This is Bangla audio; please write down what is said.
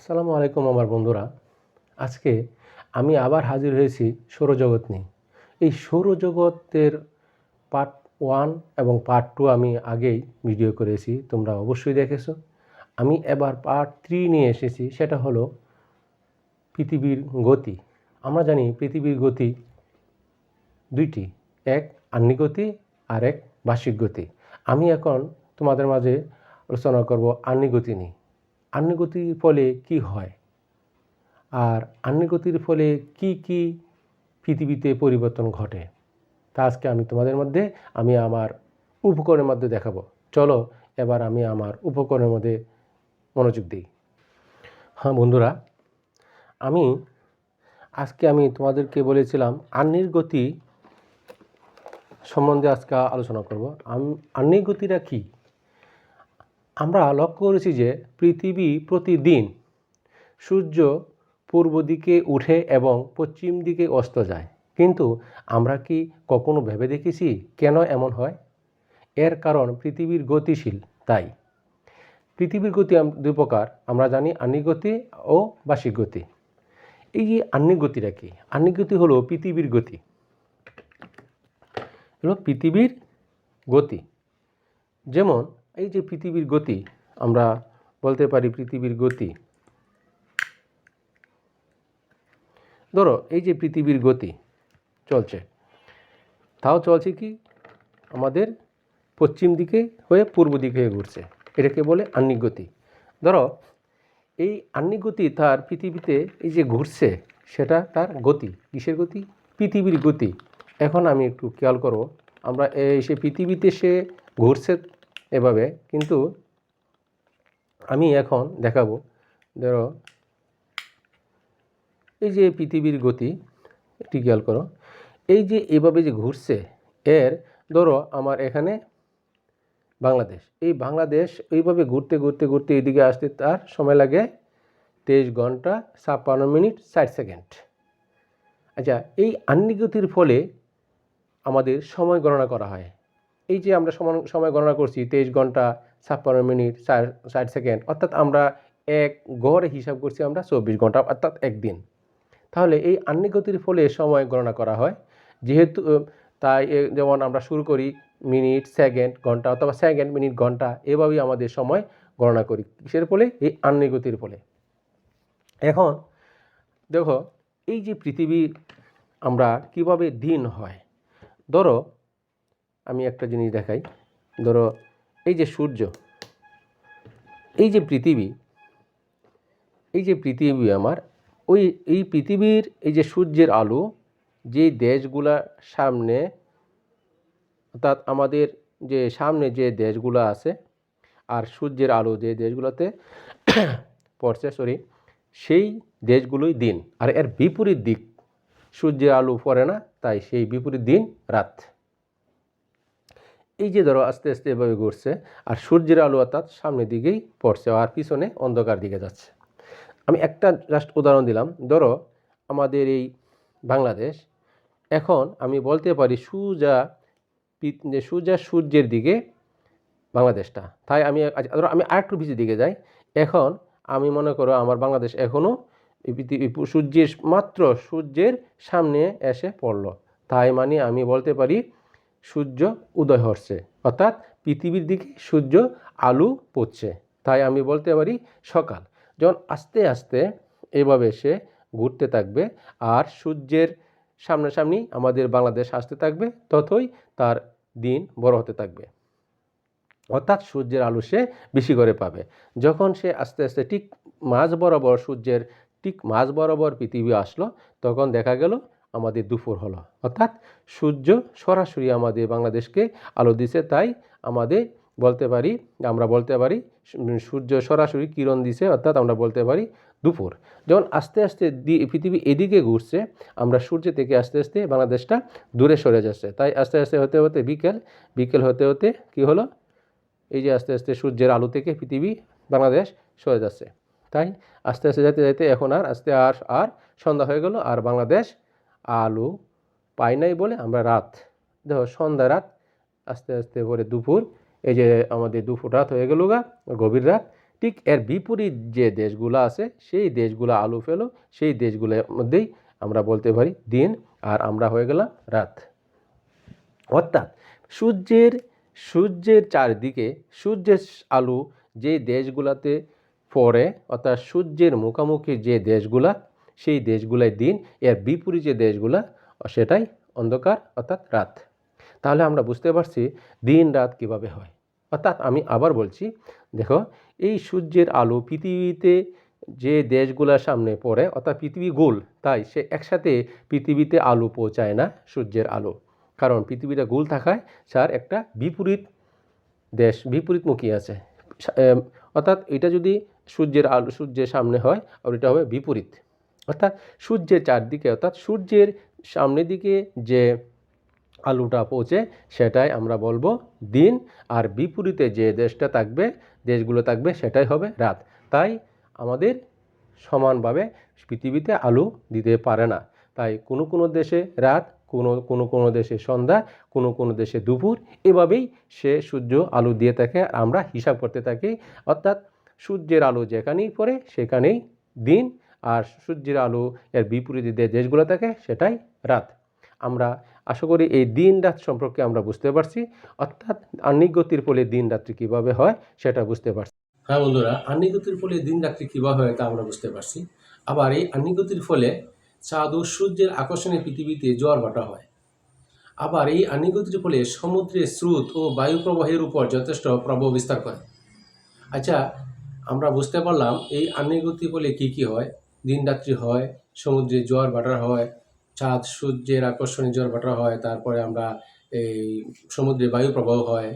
আসসালামু আলাইকুম আমার বন্ধুরা। আজকে আমি আবার হাজির হয়েছি সৌরজগৎ নিয়ে। এই সৌরজগতের পার্ট ওয়ান এবং পার্ট টু আমি আগেই ভিডিও করেছি, তোমরা অবশ্যই দেখেছ। আমি এবার পার্ট থ্রি নিয়ে এসেছি, সেটা হলো পৃথিবীর গতি। আমরা জানি পৃথিবীর গতি দুইটি, এক আহ্নিক গতি আর এক বার্ষিক গতি। আমি এখন তোমাদের মাঝে আলোচনা করব আহ্নিক গতি নিয়ে। আহ্নিক গতির ফলে কি হয়? আর আহ্নিক গতির ফলে কি কি পৃথিবীতে পরিবর্তন ঘটে? তা আজকে আমি তোমাদের মধ্যে, আমি আমার উপকরণের মধ্যে দেখাবো। চলো, এবার আমি আমার উপকরণের মধ্যে মনোযোগ দিই। হ্যাঁ বন্ধুরা, আমি আজকে আমি তোমাদেরকে বলেছিলাম আহ্নিক গতি সম্বন্ধে আজকে আলোচনা করব। আহ্নিক গতিটা কী? আমরা লক্ষ্য করেছি যে পৃথিবী প্রতিদিন সূর্য পূর্ব দিকে উঠে এবং পশ্চিম দিকে অস্ত যায়। কিন্তু আমরা কি কখনো ভেবে দেখেছি কেন এমন হয়? এর কারণ পৃথিবীর গতিশীল, তাই। পৃথিবীর গতি দুই প্রকার, আমরা জানি আহ্নিক গতি ও বার্ষিক গতি। এই যে আহ্নিক গতিটা কি? আহ্নিক গতি হলো পৃথিবীর গতি। হলো পৃথিবীর গতি। যেমন এই যে পৃথিবীর গতি, আমরা বলতে পারি পৃথিবীর গতি। ধরো, এই যে পৃথিবীর গতি চলছে, তাও চলছে কি? আমাদের পশ্চিম দিকে হয়ে পূর্ব দিকে হয়ে ঘুরছে, এটাকে বলে আহ্নিক গতি। ধরো, এই আহ্নিক গতি তার পৃথিবীতে এই যে ঘুরছে, সেটা তার গতি। কিসের গতি? পৃথিবীর গতি। এখন আমি একটু খেয়াল করো, আমরা এই সে পৃথিবীতে সে ঘুরছে এভাবে। কিন্তু আমি এখন দেখাবো, ধরো, এই যে পৃথিবীর গতি, একটি খেয়াল করো, এই যে এভাবে যে ঘুরছে, এর, ধরো, আমার এখানে বাংলাদেশ। এই বাংলাদেশ এইভাবে ঘুরতে ঘুরতে ঘুরতে এদিকে আসতে তার সময় লাগে তেইশ ঘণ্টা ছাপ্পান্ন মিনিট ষাট সেকেন্ড। আচ্ছা এই আহ্নিক গতির ফলে আমাদের সময় গণনা করা হয়। এই যে আমরা সমান, সময় গণনা করছি, তেইশ ঘণ্টা ছাপ্পান্ন মিনিট ষাট- সেকেন্ড, অর্থাৎ আমরা এক গড়ে হিসাব করছি আমরা চব্বিশ ঘণ্টা, অর্থাৎ একদিন। তাহলে এই আহ্নিক গতির ফলে সময় গণনা করা হয়। যেহেতু তাই যেমন আমরা শুরু করি মিনিট, সেকেন্ড, ঘণ্টা, অথবা সেকেন্ড, মিনিট, ঘণ্টা, এভাবেই আমাদের সময় গণনা করি। কিসের ফলে? এই আহ্নিক গতির ফলে। এখন দেখো, এই যে পৃথিবী আমরা কীভাবে দিন হয়? ধরো আমি একটা জিনিস দেখাই। ধরো, এই যে সূর্য, এই যে পৃথিবী, এই যে পৃথিবী আমার, ওই, এই পৃথিবীর এই যে সূর্যের আলো যে দেশগুলা সামনে, অর্থাৎ আমাদের যে সামনে যে দেশগুলো আছে, আর সূর্যের আলো যে দেশগুলোতে পড়ছে সরি সেই দেশগুলোই দিন। আর এর বিপরীত দিক, সূর্যের আলো পড়ে না, তাই সেই বিপরীত দিন রাত। এই যে ধরো আস্তে আস্তে এভাবে ঘুরছে, আর সূর্যের আলো অর্থাৎ সামনের দিকেই পড়ছে আর পিছনে অন্ধকার দিকে যাচ্ছে। আমি একটা জাস্ট উদাহরণ দিলাম, ধরো আমাদের এই বাংলাদেশ, এখন আমি বলতে পারি সুজা সুজা সূর্যের দিকে বাংলাদেশটা। তাই আমি ধরো আমি আরেকটু পিছিয়ে দিকে যাই। এখন আমি মনে করো আমার বাংলাদেশ এখনও সূর্যের মাত্র সূর্যের সামনে এসে পড়ল। তাই মানে আমি বলতে পারি সূর্য উদয় হচ্ছে। অর্থাৎ পৃথিবীর দিকে সূর্য আলু পড়ছে। তাই আমি বলতে পারি সকাল। যখন আস্তে আস্তে এভাবে সে ঘুরতে থাকবে আর সূর্যের সামনাসামনি আমাদের বাংলাদেশ আসতে থাকবে, ততই তার দিন বড় হতে থাকবে। অর্থাৎ সূর্যের আলো সে বেশি করে পাবে। যখন সে আস্তে আস্তে ঠিক মাঝ বরাবর সূর্যের ঠিক মাঝ বরাবর পৃথিবী আসলো, তখন দেখা গেল আমাদের দুপুর হলো। অর্থাৎ সূর্য সরাসরি আমাদের বাংলাদেশকে আলো দিছে, তাই আমাদের বলতে পারি, আমরা বলতে পারি সূর্য সরাসরি কিরণ দিছে, অর্থাৎ আমরা বলতে পারি দুপুর। যখন আস্তে আস্তে পৃথিবী এদিকে ঘুরছে, আমরা সূর্য থেকে আস্তে আস্তে বাংলাদেশটা দূরে সরে যাচ্ছে। তাই আস্তে আস্তে হতে হতে বিকেল বিকেল হতে হতে কি হলো? এই যে আস্তে আস্তে সূর্যের আলো থেকে পৃথিবী বাংলাদেশ সরে যাচ্ছে। তাই আস্তে আস্তে যেতে যেতে এখন আর, আস্তে আর আর সন্ধ্যা হয়ে গেল, আর বাংলাদেশ আলো পাই নাই বলে আমরা রাত, দেখো সন্ধ্যা রাত, আস্তে আস্তে পরে দুপুর, এই যে আমাদের দুপুর রাত হয়ে গেল গা, গভীর রাত, ঠিক এর বিপরীত যে দেশগুলো আছে, সেই দেশগুলো আলু ফেলো সেই দেশগুলোর মধ্যেই আমরা বলতে পারি দিন আর আমরা হয়ে গেলাম রাত। অর্থাৎ সূর্যের সূর্যের চারদিকে সূর্যের আলু যে দেশগুলোতে পড়ে, অর্থাৎ সূর্যের মুখোমুখি যে দেশগুলা সেই দেশগুলাই দিন, এর বিপরীত যে দেশগুলা, সেটাই অন্ধকার অর্থাৎ রাত। তাহলে আমরা বুঝতে পারছি দিন রাত কীভাবে হয়। অর্থাৎ আমি আবার বলছি, দেখো, এই সূর্যের আলো পৃথিবীতে যে দেশগুলোর সামনে পড়ে, অর্থাৎ পৃথিবী গোল, তাই সে একসাথে পৃথিবীতে আলো পৌঁছায় না সূর্যের আলো। কারণ পৃথিবীটা গোল থাকায় তার একটা বিপরীত দেশ, বিপরীতমুখী আছে। অর্থাৎ এটা যদি সূর্যের আলো, সূর্যের সামনে হয়, আর এটা হবে বিপরীত। অর্থাৎ সূর্যের চারদিকে, অর্থাৎ সূর্যের সামনের দিকে যে আলুটা পৌঁছে, সেটাই আমরা বলব দিন। আর বিপরীতে যে দেশটা থাকবে, দেশগুলো থাকবে, সেটাই হবে রাত। তাই আমাদের সমানভাবে পৃথিবীতে আলু দিতে পারে না। তাই কোনো কোনো দেশে রাত, কোনো কোনো কোনো দেশে সন্ধ্যা, কোনো কোনো দেশে দুপুর, এভাবেই সে সূর্য আলো দিয়ে থাকে আমরা হিসাব করতে থাকি। অর্থাৎ সূর্যের আলো যেখানেই পড়ে, সেখানেই দিন আর সূর্যের আলো এর বিপরীতে যে দেশগুলো থাকে সেটাই রাত। আমরা আশা করি এই দিন রাত সম্পর্কে আমরা বুঝতে পারছি, অর্থাৎ আহ্নিক গতির ফলে দিন রাত্রি কীভাবে হয় সেটা বুঝতে পারছি। হ্যাঁ বন্ধুরা আহ্নিক গতির ফলে দিন রাত্রি কীভাবে হয় তা আমরা বুঝতে পারছি। আবার এই আহ্নিক গতির ফলে চাঁদ ও সূর্যের আকর্ষণে পৃথিবীতে জোয়ার ভাটা হয়। আবার এই আহ্নিক গতির ফলে সমুদ্রের স্রোত ও বায়ু প্রবাহের উপর যথেষ্ট প্রভাব বিস্তার করে। আচ্ছা আমরা বুঝতে পারলাম এই আহ্নিক গতির ফলে কী কী হয়। দিন রাত্রি হয়, সমুদ্রে জোয়ার ভাটা হয়, চাঁদ সূর্যের আকর্ষণে জোয়ার ভাটা হয়, তারপরে আমরা এই সমুদ্রে বায়ু প্রবাহ হয়।